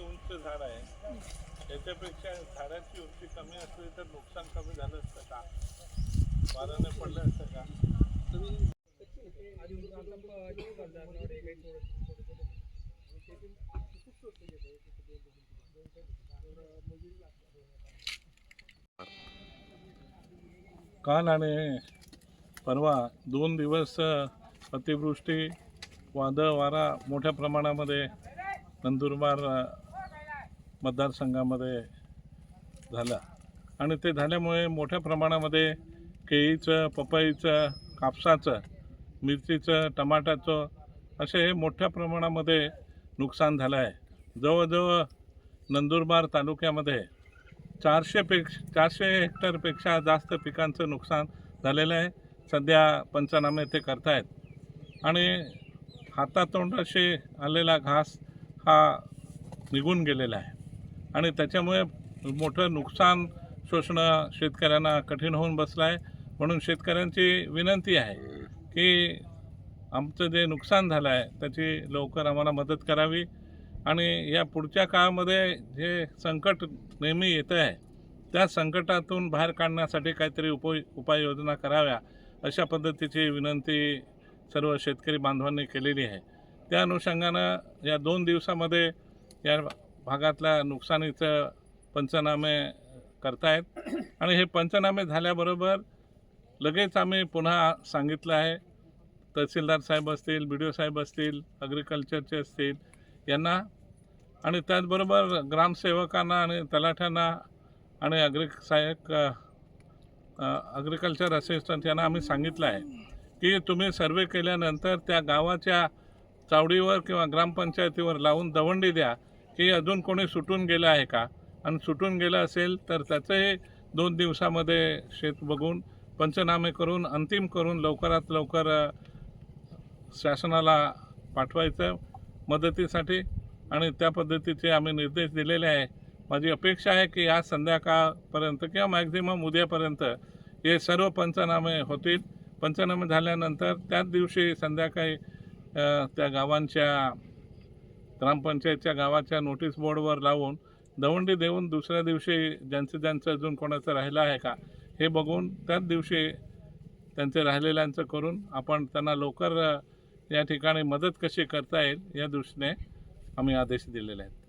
उंच झाड आहे. त्याच्यापेक्षा झाडाची उंची कमी असली तर नुकसान कमी झालं असतं का? वाऱ्याने पडलं असतं का? काल आणि परवा दोन दिवस अतिवृष्टी वादळ वारा मोठ्या प्रमाणामध्ये नंदुरबार मतदारसंघामध्ये झाला. आणि ते झाल्यामुळे मोठ्या प्रमाणामध्ये केळीचं पपईचं कापसाचं मिरचीचं टमाट्याचं असे हे मोठ्या प्रमाणामध्ये नुकसान झालं आहे. जवळजवळ नंदुरबार तालुक्यामध्ये चारशेपेक्ष चारशे हेक्टरपेक्षा जास्त पिकांचं नुकसान झालेलं आहे. सध्या पंचनामे ते करतायत. आणि हातातोंडाशी आलेला घास हा निघून गेलेला आहे. आणि त्याच्यामुळे मोठं नुकसान शोषणं शेतकऱ्यांना कठीण होऊन बसलं आहे म्हणून शेतकऱ्यांची विनंती आहे की आमचं जे नुकसान झालं आहे त्याची लवकर आम्हाला मदत करावी. आणि या पुढच्या काळामध्ये जे संकट नेहमी येतं आहे त्या संकटातून बाहेर काढण्यासाठी काहीतरी उप उपाययोजना कराव्या अशा पद्धतीची विनंती सर्व शेतकरी बांधवांनी केलेली आहे. त्या अनुषंगानं या दोन दिवसामध्ये या भागातल्या नुकसानीचं पंचनामे करतायत. आणि हे पंचनामे झाल्याबरोबर लगेच आम्ही पुन्हा सांगितलं आहे तहसीलदार साहेब असतील बी डी ओ साहेब असतील ॲग्रिकल्चरचे असतील यांना. आणि त्याचबरोबर ग्रामसेवकांना आणि तलाठ्यांना आणि अग्रि सहाय्यक ॲग्रिकल्चर असिस्टंट यांना आम्ही सांगितलं आहे की तुम्ही सर्वे केल्यानंतर त्या गावाच्या चावडीवर किंवा ग्रामपंचायतीवर लावून दवंडी द्या. की अजून कोणी सुटून गेलं आहे का? आणि सुटून गेलं असेल तर त्याचंही दोन दिवसामध्ये शेत बघून पंचनामे करून अंतिम करून लवकरात लवकर शासनाला पाठवायचं मदतीसाठी. आणि त्या पद्धतीचे आम्ही निर्देश दिलेले आहे. माझी अपेक्षा आहे की आज संध्याकाळपर्यंत किंवा मॅक्झिमम उद्यापर्यंत हे सर्व पंचनामे होतील. पंचनामे झाल्यानंतर त्याच दिवशी संध्याकाळी त्या गावांच्या ग्रामपंचायतच्या गावाच्या नोटीस बोर्डवर लावून दवंडी देऊन दुसऱ्या दिवशी ज्यांचं ज्यांचं अजून कोणाचं राहिलं आहे का हे बघून त्याच दिवशी त्यांचे राहिलेल्यांचं करून आपण त्यांना लवकर या ठिकाणी मदत कशी करता येईल या दृष्टीने आम्ही आदेश दिलेले आहेत.